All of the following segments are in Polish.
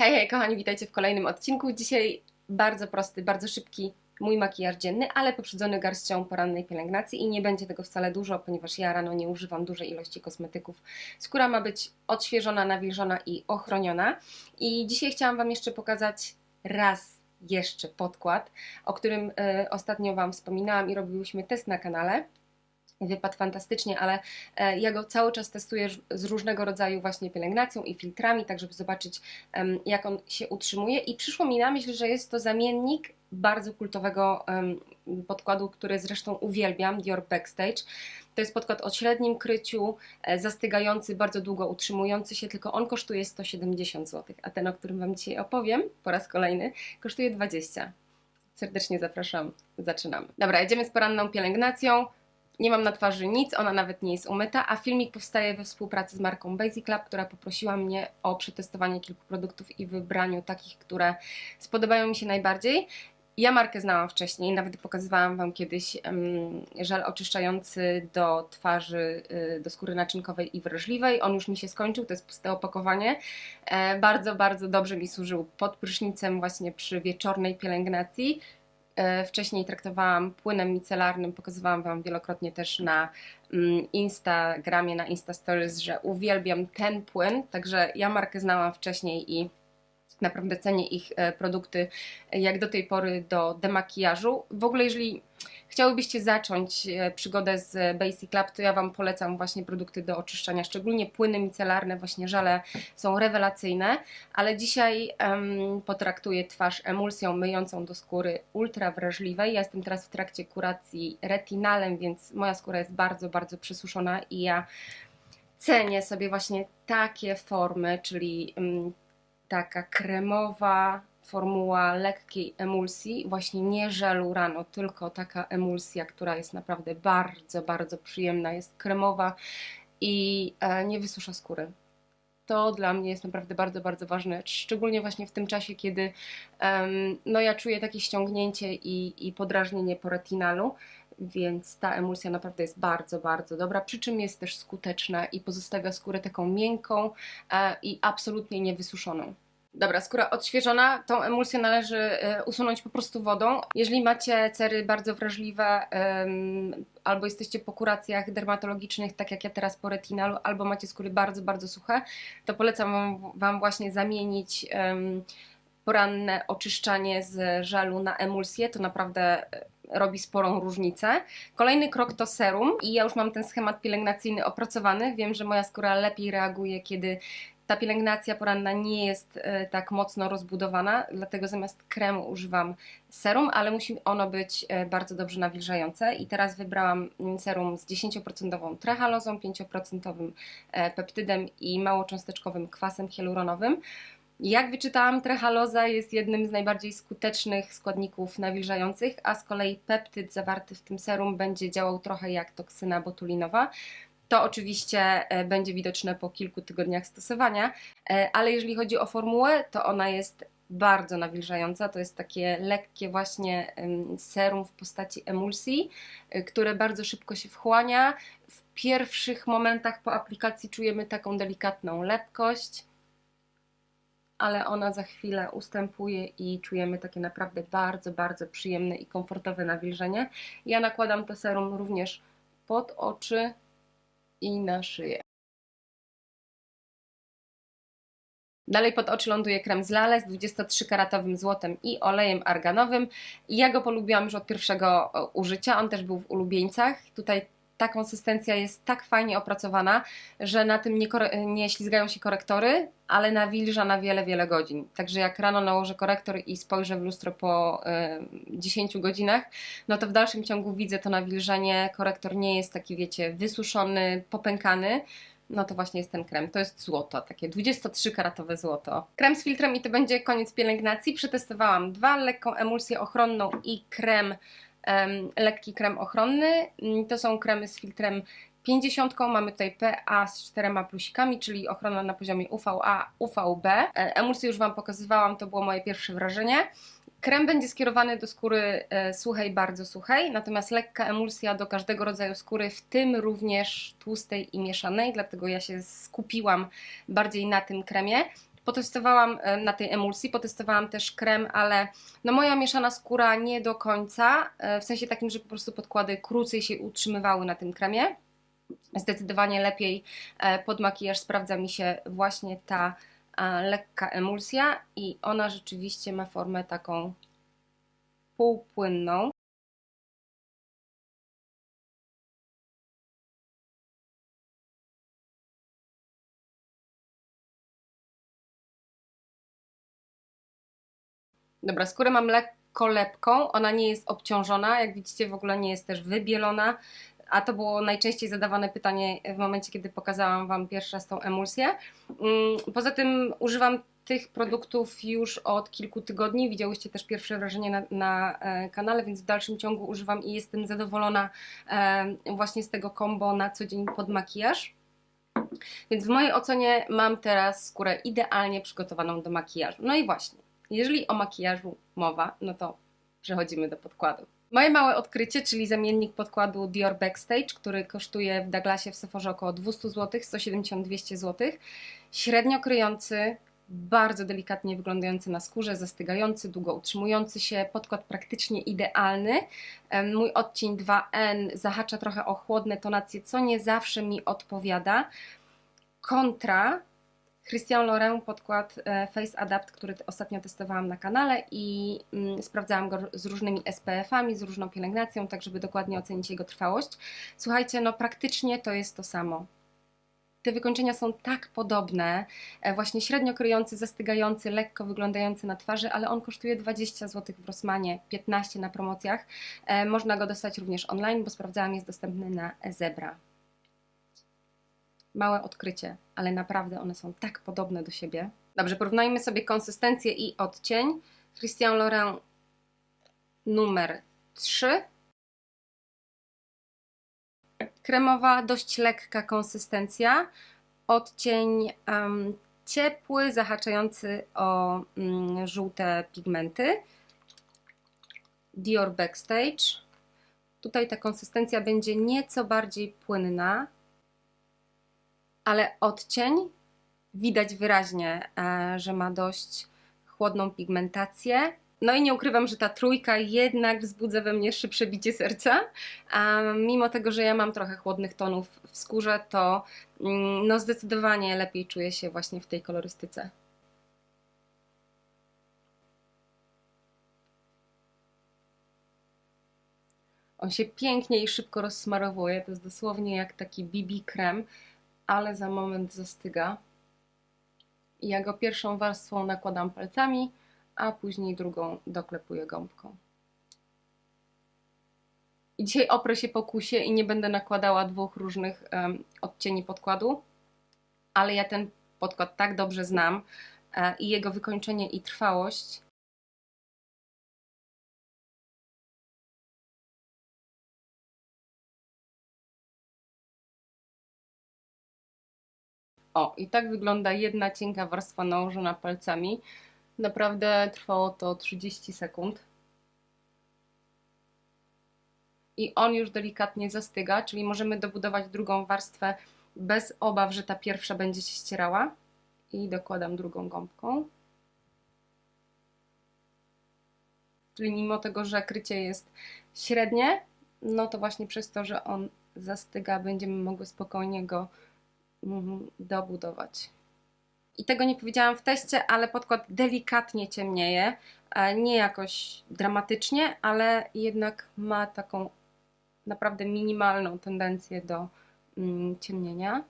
Hej, hej, kochani, witajcie w kolejnym odcinku. Dzisiaj bardzo prosty, bardzo szybki mój makijaż dzienny, ale poprzedzony garścią porannej pielęgnacji i nie będzie tego wcale dużo, ponieważ ja rano nie używam dużej ilości kosmetyków. Skóra ma być odświeżona, nawilżona i ochroniona. I dzisiaj chciałam Wam jeszcze pokazać raz jeszcze podkład, o którym y, ostatnio Wam wspominałam i robiłyśmy test na kanale wypadł fantastycznie, ale e, ja go cały czas testuję z różnego rodzaju właśnie pielęgnacją i filtrami, tak żeby zobaczyć jak on się utrzymuje i przyszło mi na myśl, że jest to zamiennik bardzo kultowego podkładu, który zresztą uwielbiam, Dior Backstage. To jest podkład o średnim kryciu, e, zastygający, bardzo długo utrzymujący się, tylko on kosztuje 170 zł, a ten, o którym Wam dzisiaj opowiem po raz kolejny, kosztuje 20. Serdecznie zapraszam, zaczynamy. Dobra, jedziemy z poranną pielęgnacją. Nie mam na twarzy nic, ona nawet nie jest umyta, a filmik powstaje we współpracy z marką Basic Lab, która poprosiła mnie o przetestowanie kilku produktów i wybraniu takich, które spodobają mi się najbardziej. Ja markę znałam wcześniej, nawet pokazywałam Wam kiedyś um, żel oczyszczający do twarzy, y, do skóry naczynkowej i wrażliwej. On już mi się skończył, to jest puste opakowanie. E, bardzo, bardzo dobrze mi służył pod prysznicem właśnie przy wieczornej pielęgnacji. E, wcześniej traktowałam płynem micelarnym, pokazywałam Wam wielokrotnie też na mm, Instagramie, na Insta Stories, że uwielbiam ten płyn, także ja markę znałam wcześniej i naprawdę cenię ich e, produkty jak do tej pory do demakijażu. W ogóle jeżeli chciałybyście zacząć e, przygodę z Basic Lab, to ja Wam polecam właśnie produkty do oczyszczania, szczególnie płyny micelarne, właśnie żele są rewelacyjne, ale dzisiaj um, potraktuję twarz emulsją myjącą do skóry ultra wrażliwej. Ja jestem teraz w trakcie kuracji retinalem, więc moja skóra jest bardzo, bardzo przysuszona i ja cenię sobie właśnie takie formy, czyli um, taka kremowa, formuła lekkiej emulsji, właśnie nie żelu rano, tylko taka emulsja, która jest naprawdę bardzo, bardzo przyjemna, jest kremowa i e, nie wysusza skóry. To dla mnie jest naprawdę bardzo, bardzo ważne, szczególnie właśnie w tym czasie, kiedy um, no ja czuję takie ściągnięcie i, i podrażnienie po retinalu, więc ta emulsja naprawdę jest bardzo, bardzo dobra, przy czym jest też skuteczna i pozostawia skórę taką miękką e, i absolutnie niewysuszoną. Dobra, skóra odświeżona, tą emulsję należy e, usunąć po prostu wodą. Jeżeli macie cery bardzo wrażliwe albo jesteście po kuracjach dermatologicznych, tak jak ja teraz po retinalu, albo macie skóry bardzo, bardzo suche, to polecam Wam, właśnie zamienić poranne oczyszczanie z żelu na emulsję. To naprawdę e, robi sporą różnicę. Kolejny krok to serum i ja już mam ten schemat pielęgnacyjny opracowany. Wiem, że moja skóra lepiej reaguje, kiedy ta pielęgnacja poranna nie jest e, tak mocno rozbudowana, dlatego zamiast kremu używam serum, ale musi ono być e, bardzo dobrze nawilżające. I teraz wybrałam serum z 10% trehalozą, 5% e, peptydem i małocząsteczkowym kwasem hialuronowym. Jak wyczytałam, trehaloza jest jednym z najbardziej skutecznych składników nawilżających, a z kolei peptyd zawarty w tym serum będzie działał trochę jak toksyna botulinowa. To oczywiście e, będzie widoczne po kilku tygodniach stosowania, e, ale jeżeli chodzi o formułę, to ona jest bardzo nawilżająca. To jest takie lekkie właśnie serum w postaci emulsji, e, które bardzo szybko się wchłania. W pierwszych momentach po aplikacji czujemy taką delikatną lepkość, ale ona za chwilę ustępuje i czujemy takie naprawdę bardzo, bardzo przyjemne i komfortowe nawilżenie. Ja nakładam to serum również pod oczy, i na szyję. Dalej pod oczy ląduje krem z Lale z 23-karatowym złotem i olejem arganowym. Ja go polubiłam już od pierwszego e, użycia, on też był w ulubieńcach. Tutaj ta konsystencja jest tak fajnie opracowana, że na tym nie, nie ślizgają się korektory, ale nawilża na wiele, wiele godzin. Także jak rano nałożę korektor i spojrzę w lustro po y, 10 godzinach, no to w dalszym ciągu widzę to nawilżenie. Korektor nie jest taki, wiecie, wysuszony, popękany, no to właśnie jest ten krem. To jest złoto, takie 23-karatowe złoto. Krem z filtrem i to będzie koniec pielęgnacji. Przetestowałam dwa, lekką emulsję ochronną i krem lekki krem ochronny. Mm, to są kremy z filtrem 50. Mamy tutaj PA z czterema plusikami, czyli ochrona na poziomie UVA, UVB. E, emulsję już Wam pokazywałam, to było moje pierwsze wrażenie. Krem będzie skierowany do skóry e, suchej, bardzo suchej, natomiast lekka emulsja do każdego rodzaju skóry, w tym również tłustej i mieszanej, dlatego ja się skupiłam bardziej na tym kremie. Potestowałam e, na tej emulsji, potestowałam też krem, ale no moja mieszana skóra nie do końca, e, w sensie takim, że po prostu podkłady krócej się utrzymywały na tym kremie. Zdecydowanie lepiej e, pod makijaż sprawdza mi się właśnie ta lekka emulsja i ona rzeczywiście ma formę taką półpłynną. Dobra, skórę mam lekko lepką, ona nie jest obciążona, jak widzicie w ogóle nie jest też wybielona, a to było najczęściej zadawane pytanie w momencie, kiedy pokazałam Wam pierwszy raz tą emulsję. Mm, Poza tym używam tych produktów już od kilku tygodni, widziałyście też pierwsze wrażenie na, na e, kanale, więc w dalszym ciągu używam i jestem zadowolona e, właśnie z tego combo na co dzień pod makijaż. Więc w mojej ocenie mam teraz skórę idealnie przygotowaną do makijażu. No i właśnie, jeżeli o makijażu mowa, no to przechodzimy do podkładu. Moje małe odkrycie, czyli zamiennik podkładu Dior Backstage, który kosztuje w Douglasie w Sephorze około 200 zł, 170-200 zł. Średnio kryjący, bardzo delikatnie wyglądający na skórze, zastygający, długo utrzymujący się, podkład praktycznie idealny. Mój odcień 2N zahacza trochę o chłodne tonacje, co nie zawsze mi odpowiada. Kontra Christian Laurent podkład e, Face Adapt, który ostatnio testowałam na kanale i mm, sprawdzałam go z różnymi SPF-ami, z różną pielęgnacją, tak żeby dokładnie ocenić jego trwałość. Słuchajcie, no praktycznie to jest to samo. Te wykończenia są tak podobne, e, właśnie średnio kryjący, zastygający, lekko wyglądający na twarzy, ale on kosztuje 20 zł w Rossmanie, 15 na promocjach. E, Można go dostać również online, bo sprawdzałam, jest dostępny na Zebra małe odkrycie, ale naprawdę one są tak podobne do siebie. Dobrze, porównajmy sobie konsystencję i odcień. Christian Laurent numer 3. Kremowa, dość lekka konsystencja. Odcień em, ciepły, zahaczający o mm, żółte pigmenty. Dior Backstage. Tutaj ta konsystencja będzie nieco bardziej płynna, ale odcień widać wyraźnie, e, że ma dość chłodną pigmentację. No i nie ukrywam, że ta trójka jednak wzbudza we mnie szybsze bicie serca. Mimo tego, że ja mam trochę chłodnych tonów w skórze, to mm, no zdecydowanie lepiej czuję się właśnie w tej kolorystyce. On się pięknie i szybko rozsmarowuje. To jest dosłownie jak taki BB krem, ale za moment zastyga. Ja go pierwszą warstwą nakładam palcami, a później drugą doklepuję gąbką. I dzisiaj oprę się pokusie i nie będę nakładała dwóch różnych um, odcieni podkładu, ale ja ten podkład tak dobrze znam e, i jego wykończenie i trwałość, O, i tak wygląda jedna cienka warstwa nałożona palcami. Naprawdę trwało to 30 sekund. I on już delikatnie zastyga, czyli możemy dobudować drugą warstwę bez obaw, że ta pierwsza będzie się ścierała. I dokładam drugą gąbką. Czyli mimo tego, że krycie jest średnie, no to właśnie przez to, że on zastyga, będziemy mogły spokojnie go dobudować. I tego nie powiedziałam w teście, ale podkład delikatnie ciemnieje. E, Nie jakoś dramatycznie, ale jednak ma taką naprawdę minimalną tendencję do mm, ciemnienia.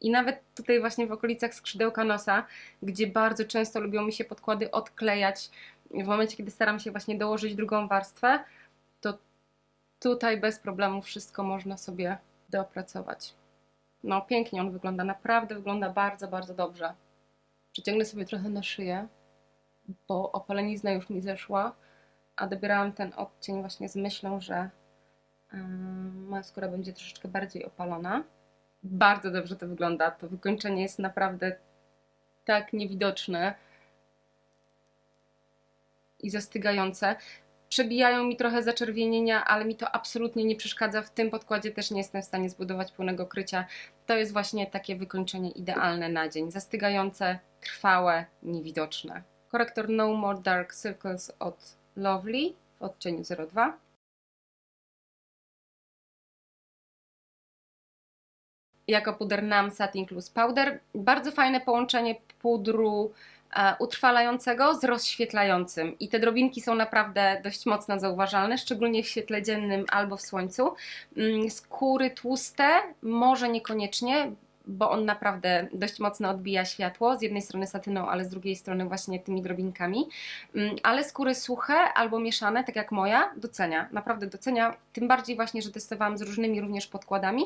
I nawet tutaj właśnie w okolicach skrzydełka nosa, gdzie bardzo często lubią mi się podkłady odklejać, w momencie kiedy staram się właśnie dołożyć drugą warstwę, to tutaj bez problemu wszystko można sobie dopracować. No pięknie on wygląda, naprawdę wygląda bardzo, bardzo dobrze. Przyciągnę sobie trochę na szyję, bo opalenizna już mi zeszła, a dobierałam ten odcień właśnie z myślą, że moja skóra będzie troszeczkę bardziej opalona. Bardzo dobrze to wygląda. To wykończenie jest naprawdę tak niewidoczne i zastygające. Przebijają mi trochę zaczerwienienia, ale mi to absolutnie nie przeszkadza. W tym podkładzie też nie jestem w stanie zbudować pełnego krycia. To jest właśnie takie wykończenie idealne na dzień. Zastygające, trwałe, niewidoczne. Korektor No More Dark Circles od Lovely w odcieniu 02. Jako puder Nam Satin Loose Powder. Bardzo fajne połączenie pudru utrwalającego z rozświetlającym. I te drobinki są naprawdę dość mocno zauważalne, szczególnie w świetle dziennym albo w słońcu. Mm, Skóry tłuste, może niekoniecznie, bo on naprawdę dość mocno odbija światło, z jednej strony satyną, ale z drugiej strony właśnie tymi drobinkami. Mm, Ale skóry suche albo mieszane, tak jak moja, docenia. Naprawdę docenia, tym bardziej właśnie, że testowałam z różnymi również podkładami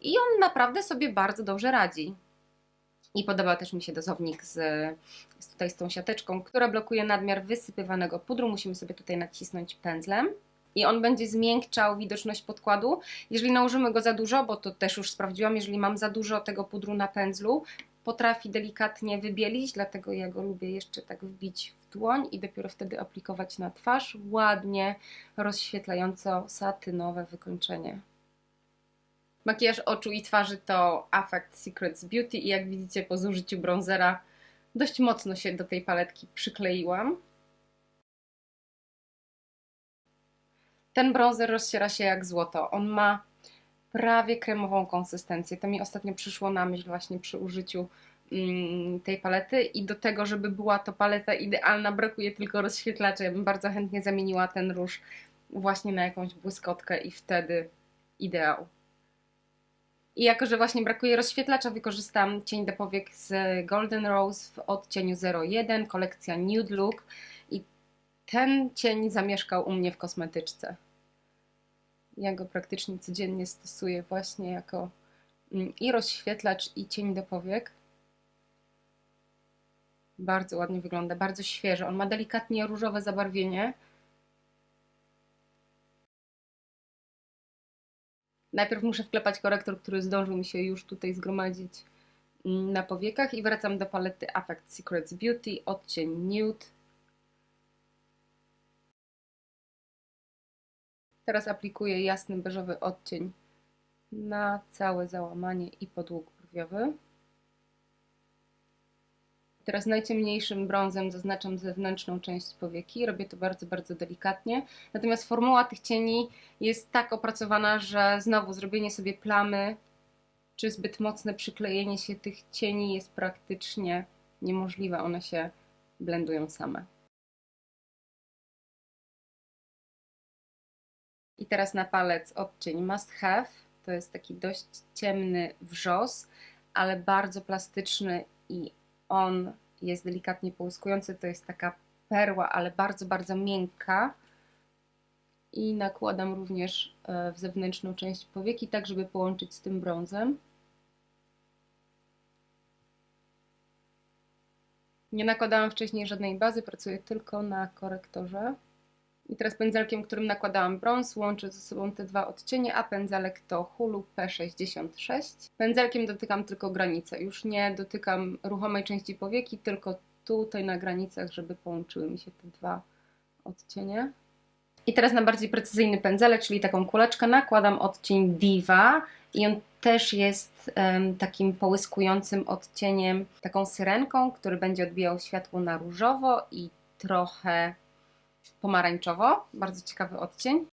i on naprawdę sobie bardzo dobrze radzi. I podoba też mi się dozownik z, z tutaj z tą siateczką, która blokuje nadmiar wysypywanego pudru. Musimy sobie tutaj nacisnąć pędzlem. I on będzie zmiękczał widoczność podkładu. Jeżeli nałożymy go za dużo, bo to też już sprawdziłam, jeżeli mam za dużo tego pudru na pędzlu, potrafi delikatnie wybielić, dlatego ja go lubię jeszcze tak wbić w dłoń i dopiero wtedy aplikować na twarz. Ładnie rozświetlająco satynowe wykończenie. Makijaż oczu i twarzy to Affect Secrets Beauty i jak widzicie po zużyciu bronzera dość mocno się do tej paletki przykleiłam. Ten bronzer rozciera się jak złoto. On ma prawie kremową konsystencję. To mi ostatnio przyszło na myśl właśnie przy użyciu mm, tej palety i do tego, żeby była to paleta idealna, brakuje tylko rozświetlacza. Ja bym bardzo chętnie zamieniła ten róż właśnie na jakąś błyskotkę i wtedy ideał. I jako, że właśnie brakuje rozświetlacza, wykorzystam cień do powiek z Golden Rose w odcieniu 01, kolekcja Nude Look i ten cień zamieszkał u mnie w kosmetyczce. Ja go praktycznie codziennie stosuję właśnie jako mm, i rozświetlacz, i cień do powiek. Bardzo ładnie wygląda, bardzo świeży. On ma delikatnie różowe zabarwienie. Najpierw muszę wklepać korektor, który zdążył mi się już tutaj zgromadzić mm, na powiekach i wracam do palety Affect Secrets Beauty, odcień Nude. Teraz aplikuję jasny beżowy odcień na całe załamanie i podłóg brwiowy. Teraz najciemniejszym brązem zaznaczam zewnętrzną część powieki. Robię to bardzo, bardzo delikatnie. Natomiast formuła tych cieni jest tak opracowana, że znowu zrobienie sobie plamy czy zbyt mocne przyklejenie się tych cieni jest praktycznie niemożliwe. One się blendują same. I teraz na palec odcień Must Have. To jest taki dość ciemny wrzos, ale bardzo plastyczny i on jest delikatnie połyskujący. To jest taka perła, ale bardzo, bardzo miękka. I nakładam również e, w zewnętrzną część powieki, tak żeby połączyć z tym brązem. Nie nakładałam wcześniej żadnej bazy, pracuję tylko na korektorze. I teraz pędzelkiem, którym nakładałam brąz, łączę ze sobą te dwa odcienie, a pędzelek to Hulu P66. Pędzelkiem dotykam tylko granice, już nie dotykam ruchomej części powieki, tylko tutaj na granicach, żeby połączyły mi się te dwa odcienie. I teraz na bardziej precyzyjny pędzelek, czyli taką kuleczkę, nakładam odcień Diva i on też jest um, takim połyskującym odcieniem, taką syrenką, który będzie odbijał światło na różowo i trochę pomarańczowo. Bardzo ciekawy odcień.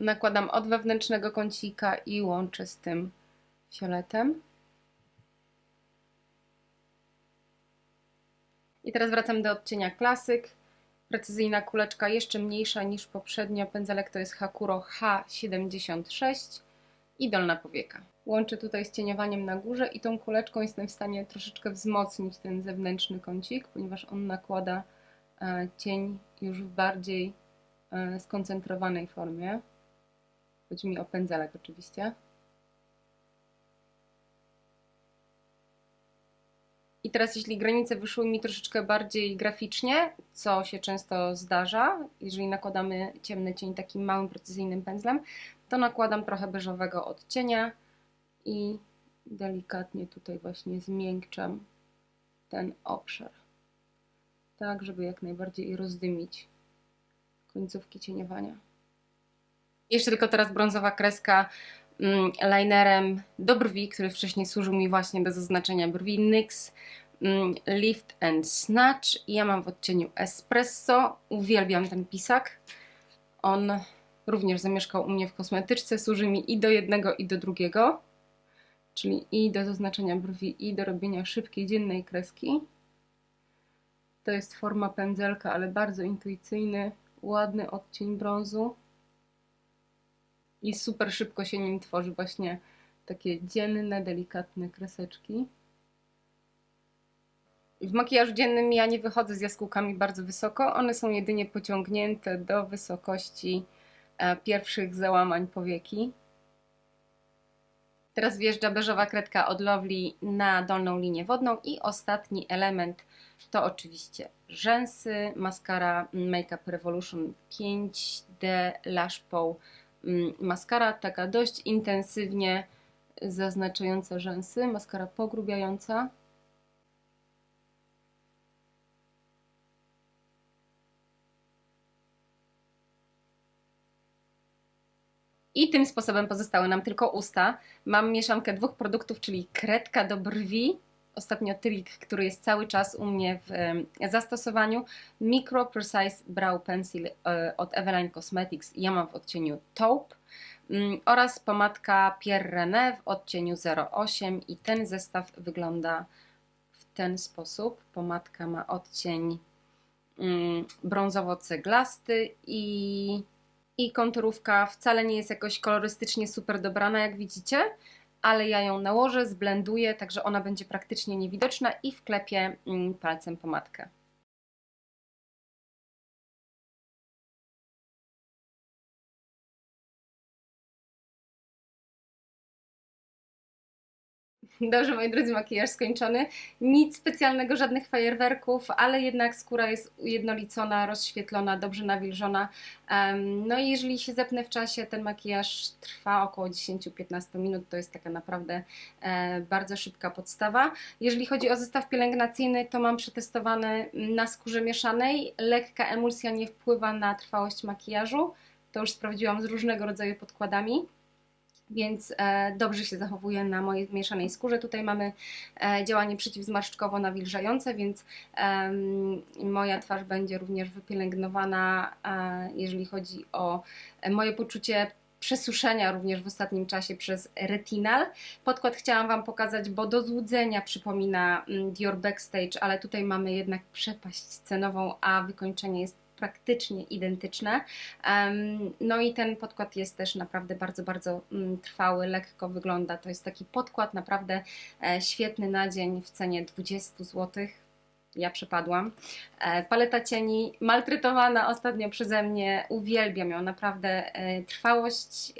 Nakładam od wewnętrznego kącika i łączę z tym fioletem. I teraz wracam do odcienia klasyk. Precyzyjna kuleczka jeszcze mniejsza niż poprzednio. Pędzelek to jest Hakuro H76 i dolna powieka. Łączę tutaj z cieniowaniem na górze i tą kuleczką jestem w stanie troszeczkę wzmocnić ten zewnętrzny kącik, ponieważ on nakłada e, cień już w bardziej e, skoncentrowanej formie. Chodzi mi o pędzelek oczywiście. I teraz, jeśli granice wyszły mi troszeczkę bardziej graficznie, co się często zdarza, jeżeli nakładamy ciemny cień takim małym, precyzyjnym pędzlem, to nakładam trochę beżowego odcienia i delikatnie tutaj właśnie zmiękczam ten obszar. Tak, żeby jak najbardziej rozdymić końcówki cieniowania. Jeszcze tylko teraz brązowa kreska mm, linerem do brwi, który wcześniej służył mi właśnie do zaznaczenia brwi NYX mm, Lift and Snatch. Ja mam w odcieniu Espresso. Uwielbiam ten pisak. On również zamieszkał u mnie w kosmetyczce. Służy mi i do jednego, i do drugiego. Czyli i do zaznaczenia brwi, i do robienia szybkiej, dziennej kreski. To jest forma pędzelka, ale bardzo intuicyjny, ładny odcień brązu. I super szybko się nim tworzy właśnie takie dzienne, delikatne kreseczki. W makijażu dziennym ja nie wychodzę z jaskółkami bardzo wysoko. One są jedynie pociągnięte do wysokości e, pierwszych załamań powieki. Teraz wjeżdża beżowa kredka od Lovely na dolną linię wodną i ostatni element to oczywiście rzęsy, maskara Makeup Revolution 5D Lash Pow mm, maskara, taka dość intensywnie zaznaczająca rzęsy, maskara pogrubiająca. I tym sposobem pozostały nam tylko usta. Mam mieszankę dwóch produktów, czyli kredka do brwi, ostatnio trik, który jest cały czas u mnie w zastosowaniu. Micro Precise Brow Pencil e, od Eveline Cosmetics. Ja mam w odcieniu taupe. Mm, Oraz pomadka Pierre René w odcieniu 08 i ten zestaw wygląda w ten sposób. Pomadka ma odcień mm, brązowo-ceglasty i i konturówka wcale nie jest jakoś kolorystycznie super dobrana, jak widzicie, ale ja ją nałożę, zblenduję, także ona będzie praktycznie niewidoczna i wklepię mm, palcem pomadkę. Dobrze, moi drodzy, makijaż skończony. Nic specjalnego, żadnych fajerwerków, ale jednak skóra jest ujednolicona, rozświetlona, dobrze nawilżona. No i jeżeli się zepnę w czasie, ten makijaż trwa około 10-15 minut. To jest taka naprawdę e, bardzo szybka podstawa. Jeżeli chodzi o zestaw pielęgnacyjny, to mam przetestowany na skórze mieszanej. Lekka emulsja nie wpływa na trwałość makijażu. To już sprawdziłam z różnego rodzaju podkładami więc e, dobrze się zachowuje na mojej mieszanej skórze. Tutaj mamy e, działanie przeciwzmarszczkowo-nawilżające, więc em, moja twarz będzie również wypielęgnowana, e, jeżeli chodzi o moje poczucie przesuszenia również w ostatnim czasie przez retinal. Podkład chciałam Wam pokazać, bo do złudzenia przypomina mm, Dior Backstage, ale tutaj mamy jednak przepaść cenową, a wykończenie jest praktycznie identyczne. No i ten podkład jest też naprawdę bardzo, bardzo mm, trwały, lekko wygląda. To jest taki podkład naprawdę e, świetny na dzień w cenie 20 zł. Ja przepadłam. E, Paleta cieni, maltretowana ostatnio przeze mnie, uwielbiam ją. Naprawdę e, trwałość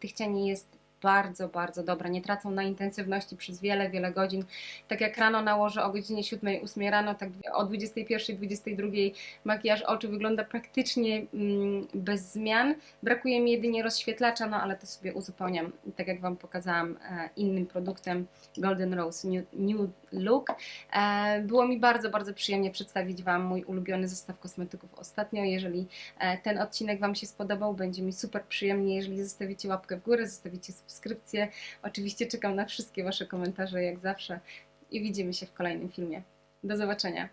tych cieni jest bardzo, bardzo dobra. Nie tracą na intensywności przez wiele, wiele godzin. Tak jak rano nałożę o godzinie 7-8 rano, tak o 21-22 makijaż oczu wygląda praktycznie mm, bez zmian. Brakuje mi jedynie rozświetlacza, no ale to sobie uzupełniam, tak jak Wam pokazałam, e, innym produktem Golden Rose Nude, Nude Look. E, Było mi bardzo, bardzo przyjemnie przedstawić Wam mój ulubiony zestaw kosmetyków ostatnio. Jeżeli e, ten odcinek Wam się spodobał, będzie mi super przyjemnie, jeżeli zostawicie łapkę w górę, zostawicie subskrypcję. Oczywiście czekam na wszystkie Wasze komentarze, jak zawsze i widzimy się w kolejnym filmie. Do zobaczenia.